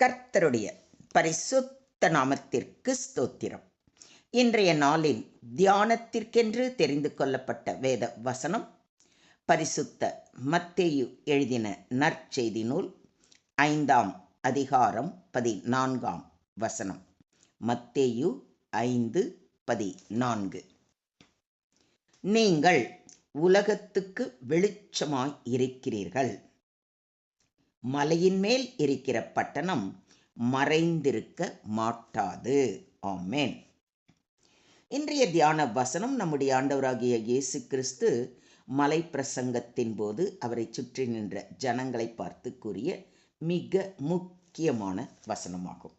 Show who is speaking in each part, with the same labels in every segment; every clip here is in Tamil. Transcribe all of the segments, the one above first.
Speaker 1: கர்த்தருடைய பரிசுத்த நாமத்திற்கு ஸ்தோத்திரம். இன்றைய நாளின் தியானத்திற்கென்று தெரிந்து கொள்ளப்பட்ட வேத வசனம் பரிசுத்த மத்தேயு எழுதின நற்செய்தி நூல் ஐந்தாம் அதிகாரம் பதினான்காம் வசனம். மத்தேயு ஐந்து பதினான்கு. நீங்கள் உலகத்துக்கு வெளிச்சமாய் இருக்கிறீர்கள். மலையின் மேல் இருக்கிற பட்டணம் மறைந்திருக்க மாட்டாது. ஆமேன். இன்றைய தியான வசனம் நம்முடைய ஆண்டவராகிய இயேசு கிறிஸ்து மலை பிரசங்கத்தின் போது அவரை சுற்றி நின்ற ஜனங்களை பார்த்து கூறிய மிக முக்கியமான வசனமாகும்.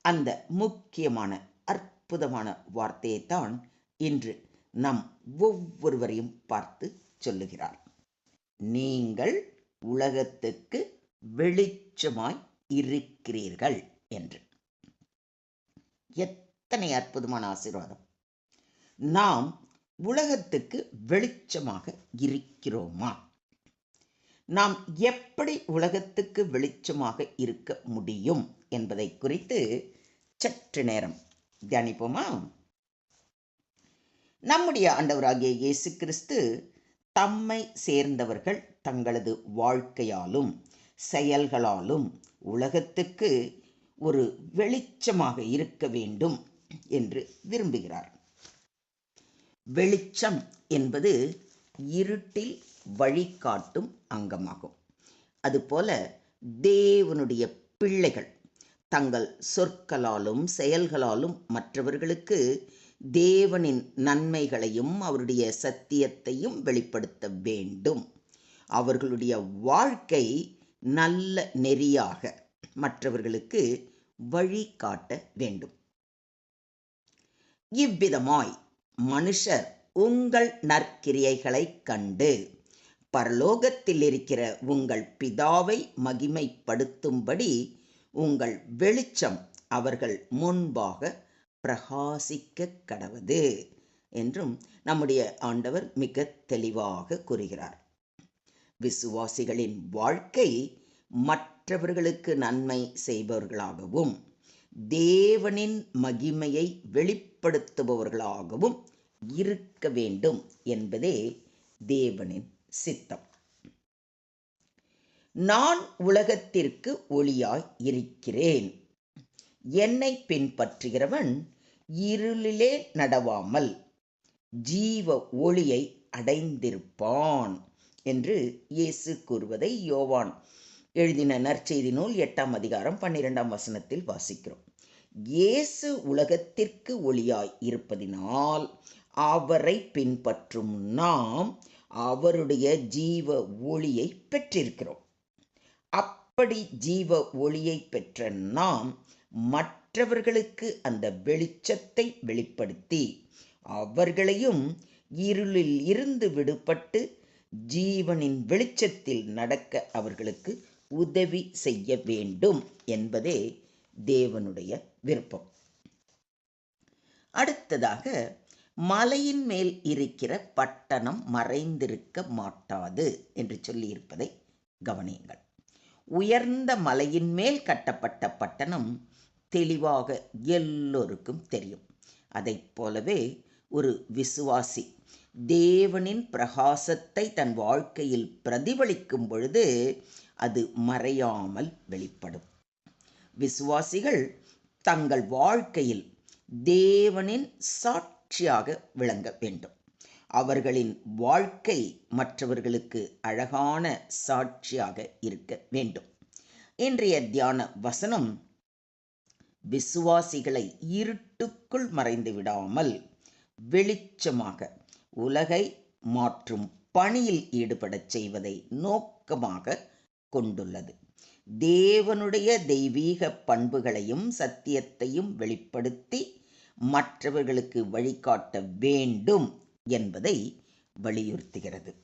Speaker 1: அந்த முக்கியமான அற்புதமான வார்த்தையை தான் இன்று நம் ஒவ்வொருவரையும் பார்த்து சொல்லுகிறார். நீங்கள் உலகத்துக்கு வெளிச்சமாய் இருக்கிறீர்கள் என்று. எத்தனை அற்புதமான ஆசீர்வாதம். நாம் உலகத்துக்கு வெளிச்சமாக இருக்கிறோமா? நாம் எப்படி உலகத்துக்கு வெளிச்சமாக இருக்க முடியும் என்பதை குறித்து சற்று நேரம் தியானிப்போமா? நம்முடைய ஆண்டவராகிய இயேசு கிறிஸ்து தம்மை சேர்ந்தவர்கள் தங்களது வாழ்க்கையாலும் செயல்களாலும் உலகத்துக்கு ஒரு வெளிச்சமாக இருக்க வேண்டும் என்று விரும்புகிறார். வெளிச்சம் என்பது இருட்டில் வழிகாட்டும் அங்கமாகும். அதுபோல தேவனுடைய பிள்ளைகள் தங்கள் சொற்களாலும் செயல்களாலும் மற்றவர்களுக்கு தேவனின் நன்மைகளையும் அவருடைய சத்தியத்தையும் வெளிப்படுத்த வேண்டும். அவர்களுடைய வாழ்க்கை நல்ல நெறியாக மற்றவர்களுக்கு வழிகாட்ட வேண்டும். இவ்விதமாய் மனுஷர் உங்கள் நற்கிரியைகளைக் கண்டு பரலோகத்தில் இருக்கிற உங்கள் பிதாவை மகிமைப்படுத்தும்படி உங்கள் வெளிச்சம் அவர்கள் முன்பாக பிரகாசிக்க கடவது என்றும் நம்முடைய ஆண்டவர் மிக தெளிவாக கூறுகிறார். விசுவாசிகளின் வாழ்க்கை மற்றவர்களுக்கு நன்மை செய்பவர்களாகவும் தேவனின் மகிமையை வெளிப்படுத்துபவர்களாகவும் இருக்க வேண்டும் என்பதே தேவனின் சித்தம். நான் உலகத்திற்கு ஒளியாய் இருக்கிறேன். என்னை பின்பற்றுகிறவன் இருளிலே நடவாமல் ஜீவ ஒளியை அடைந்திருப்பான். என்று இயேசு கூறுவதை யோவான் எழுதின நற்செய்தி நூல் எட்டாம் அதிகாரம் பன்னிரெண்டாம் வசனத்தில் வாசிக்கிறோம். இயேசு உலகத்திற்கு ஒளியாய் இருப்பதினால் அவரை பின்பற்றும் நாம் அவருடைய ஜீவ ஒளியை பெற்றிருக்கிறோம். அப்படி ஜீவ ஒளியை பெற்ற நாம் மற்றவர்களுக்கு அந்த வெளிச்சத்தை வெளிப்படுத்தி அவர்களையும் இருளில் இருந்து விடுபட்டு ஜீவனின் வெளிச்சத்தில் நடக்க அவர்களுக்கு உதவி செய்ய வேண்டும் என்பதே தேவனுடைய விருப்பம். அடுத்ததாக மலையின் மேல் இருக்கிற பட்டணம் மறைந்திருக்க மாட்டாது என்று சொல்லியிருப்பதை கவனியுங்கள். உயர்ந்த மலையின் மேல் கட்டப்பட்ட பட்டணம் தெளிவாக எல்லோருக்கும் தெரியும். அதைப் போலவே ஒரு விசுவாசி தேவனின் பிரகாசத்தை தன் வாழ்க்கையில் பிரதிபலிக்கும் பொழுது அது மறையாமல் வெளிப்படும். விசுவாசிகள் தங்கள் வாழ்க்கையில் தேவனின் சாட்சியாக விளங்க வேண்டும். அவர்களின் வாழ்க்கை மற்றவர்களுக்கு அழகான சாட்சியாக இருக்க வேண்டும். இன்றைய தியான வசனம் விசுவாசிகளை இருட்டுக்குள் மறைந்து விடாமல் வெளிச்சமாக உலகை மாற்றும் பணியில் ஈடுபடச் செய்வதை நோக்கமாக கொண்டுள்ளது. தேவனுடைய தெய்வீக பண்புகளையும் சத்தியத்தையும் வெளிப்படுத்தி மற்றவர்களுக்கு வழிகாட்ட வேண்டும் என்பதை வலியுறுத்துகிறது.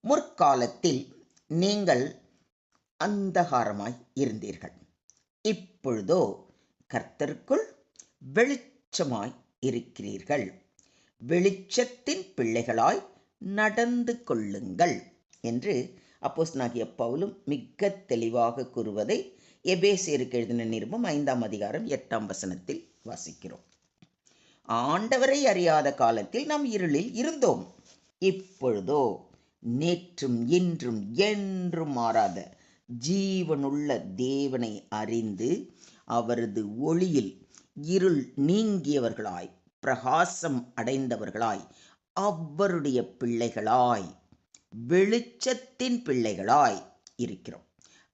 Speaker 1: முற்காலத்தில் நீங்கள் அந்தகாரமாய் இருந்தீர்கள். இப்பொழுதோ கர்த்தருக்குள் வெளிச்சமாய் இருக்கிறீர்கள். வெளிச்சத்தின் பிள்ளைகளாய் நடந்து கொள்ளுங்கள் என்று அப்போஸ்தலனாகிய பவுலும் மிக தெளிவாக கூறுவதை எபேசியருக்கு எழுதின நிருபம் ஐந்தாம் அதிகாரம் எட்டாம் வசனத்தில் வாசிக்கிறோம். ஆண்டவரை அறியாத காலத்தில் நாம் இருளில் இருந்தோம். இப்பொழுதோ நேற்றும் இன்றும் என்றும் மாறாத ஜீவனுள்ள தேவனை அறிந்து அவரது ஒளியில் இருள் நீங்கியவர்களாய் பிரகாசம் அடைந்தவர்களாய் அவருடைய பிள்ளைகளாய் வெளிச்சத்தின் பிள்ளைகளாய் இருக்கிறோம்.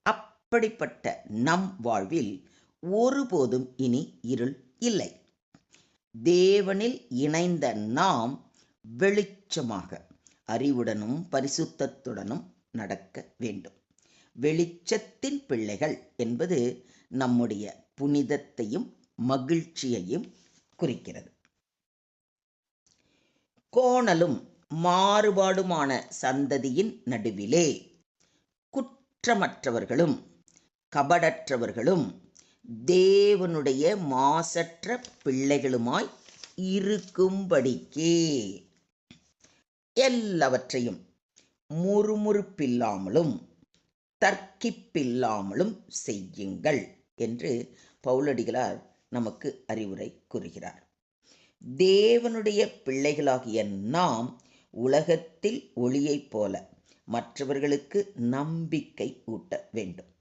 Speaker 1: அப்படிப்பட்ட நம் வாழ்வில் ஒருபோதும் இனி இருள் இல்லை. தேவனில் இணைந்த நாம் வெளிச்சமாக அறிவுடனும் பரிசுத்தத்துடனும் நடக்க வேண்டும். வெளிச்சத்தின் பிள்ளைகள் என்பது நம்முடைய புனிதத்தையும் மகிழ்ச்சியையும் குறிக்கிறது. கோணலும் மாறுபாடுமான சந்ததியின் நடுவிலே. குற்றமற்றவர்களும் கபடற்றவர்களும் தேவனுடைய மாசற்ற பிள்ளைகளுமாய் இருக்கும்படிக்கே. எல்லாவற்றையும் முறுமுறுப்பில்லாமலும் தர்க்கிப்பில்லாமலும் செய்யுங்கள் என்று பவுலடிகளார் நமக்கு அறிவுரை கூறுகிறார். தேவனுடைய பிள்ளைகளாகிய நாம் உலகத்தில் ஒளியைப் போல மற்றவர்களுக்கு நம்பிக்கை ஊட்ட வேண்டும்.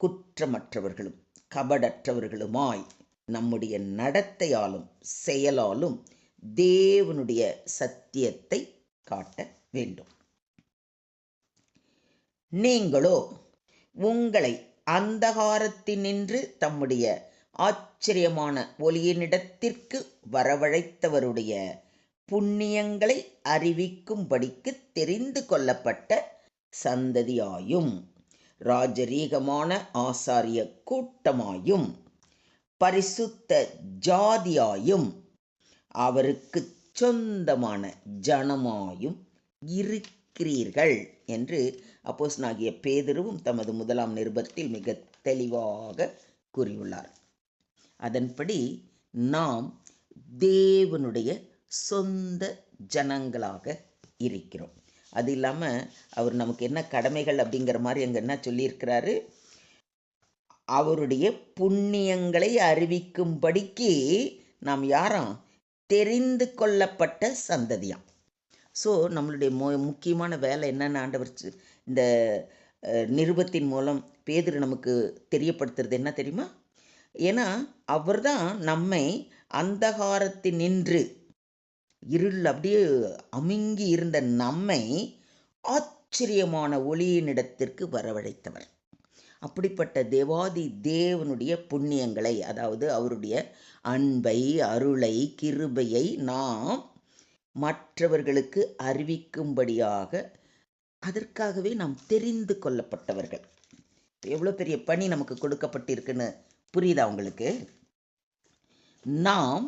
Speaker 1: குற்றமற்றவர்களும் கபடற்றவர்களுமாய் நம்முடைய நடத்தையாலும் செயலாலும் தேவனுடைய சத்தியத்தை காட்ட வேண்டும். நீங்களோ உங்களை அந்தகாரத்தினின்று தம்முடைய ஆச்சரியமான ஒளியினிடத்திற்கு வரவழைத்தவருடைய புண்ணியங்களை அறிவிக்கும்படிக்கு தெரிந்து கொள்ளப்பட்ட சந்ததியாயும் ராஜரீகமான ஆசாரிய கூட்டமாயும் பரிசுத்த ஜாதியாயும் அவருக்கு சொந்தமான ஜனமாயும் இருக்கிறீர்கள் என்று அப்போஸ் நாகிய பேதருவும் தமது முதலாம் நிருபத்தில் மிக தெளிவாக கூறியுள்ளார். அதன்படி நாம் தேவனுடைய சொந்த ஜனங்களாக இருக்கிறோம். அது இல்லாமல் அவர் நமக்கு என்ன கடமைகள் அப்படிங்கிற மாதிரி அங்கே என்ன சொல்லியிருக்கிறாரு? அவருடைய புண்ணியங்களை அறிவிக்கும்படிக்கு நாம் யாராம் தெரிந்து கொள்ளப்பட்ட சந்ததியாம். ஸோ நம்மளுடைய மோ முக்கியமான வேலை என்னென்ன ஆண்டவர் இந்த நிருபத்தின் மூலம் பேதர் நமக்கு தெரியப்படுத்துறது என்ன தெரியுமா? ஏன்னா அவர்தான் நம்மை அந்தகாரத்தினின்று இருள் அப்படியே அமுங்கி இருந்த நம்மை ஆச்சரியமான ஒளியினிடத்திற்கு வரவழைத்தவர். அப்படிப்பட்ட தேவாதி தேவனுடைய புண்ணியங்களை அதாவது அவருடைய அன்பை அருளை கிருபையை நாம் மற்றவர்களுக்கு அறிவிக்கும்படியாக அதற்காகவே நாம் தெரிந்து கொள்ளப்பட்டவர்கள். எவ்வளோ பெரிய பணி நமக்கு கொடுக்கப்பட்டிருக்குன்னு புரியுதா உங்களுக்கு? நாம்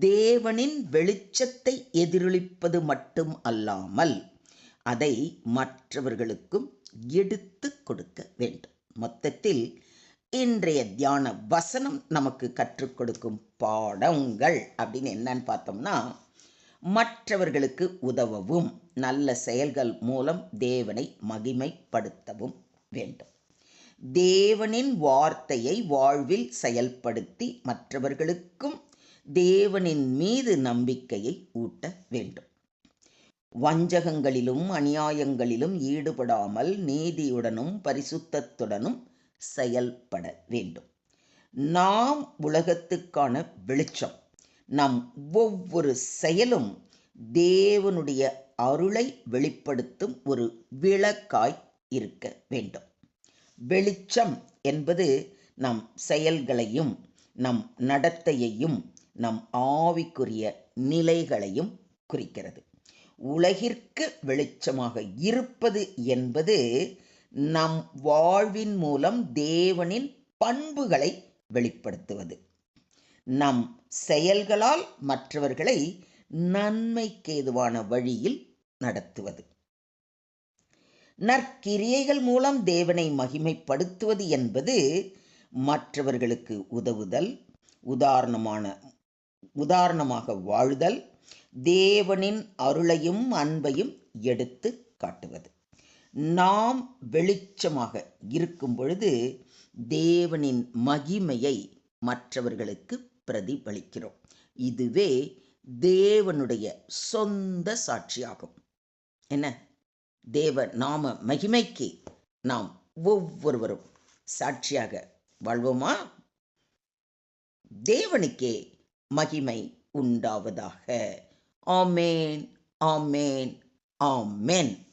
Speaker 1: தேவனின் வெளிச்சத்தை எதிரொலிப்பது மட்டும் அல்லாமல் அதை மற்றவர்களுக்கும் எடுத்து கொடுக்க வேண்டும். மொத்தத்தில் இன்றைய தியான வசனம் நமக்கு கற்றுக் கொடுக்கும் பாடங்கள் அப்படின்னு என்னன்னு பார்த்தோம்னா மற்றவர்களுக்கு உதவவும் நல்ல செயல்கள் மூலம் தேவனை மகிமைப்படுத்தவும் வேண்டும். தேவனின் வார்த்தையை வாழ்வில் செயல்படுத்தி மற்றவர்களுக்கும் தேவனின் மீது நம்பிக்கையை ஊட்ட வேண்டும். வஞ்சகங்களிலும் அநியாயங்களிலும் ஈடுபடாமல் நீதியுடனும் பரிசுத்தத்துடனும் செயல்பட வேண்டும். நாம் உலகத்துக்கான வெளிச்சம் நம் ஒவ்வொரு செயலும் தேவனுடைய அருளை வெளிப்படுத்தும் ஒரு விளக்காய் இருக்க வேண்டும். வெளிச்சம் என்பது நம் செயல்களையும் நம் நடத்தையையும் நம் ஆவிக்குரிய நிலைகளையும் குறிக்கிறது. உலகிற்கு வெளிச்சமாக இருப்பது என்பது நம் வாழ்வின் மூலம் தேவனின் பண்புகளை வெளிப்படுத்துவது. நம் செயல்களால் மற்றவர்களை நன்மைக்கேதுவான வழியில் நடத்துவது. நற்கிரியைகள் மூலம் தேவனை மகிமைப்படுத்துவது என்பது மற்றவர்களுக்கு உதவுதல் உதாரணமான உதாரணமாக வாழுதல் தேவனின் அருளையும் அன்பையும் எடுத்து காட்டுவது. நாம் வெளிச்சமாக இருக்கும் பொழுது தேவனின் மகிமையை மற்றவர்களுக்கு பிரதிபலிக்கிறோம். இதுவே தேவனுடைய சொந்த சாட்சியாகும். என்ன? தேவ நாம மகிமைக்கு நாம் ஒவ்வொருவரும் சாட்சியாக வாழ்வோமா? தேவனுக்கே மகிமை உண்டாவதாக. ஆமேன் ஆமேன் ஆமேன்.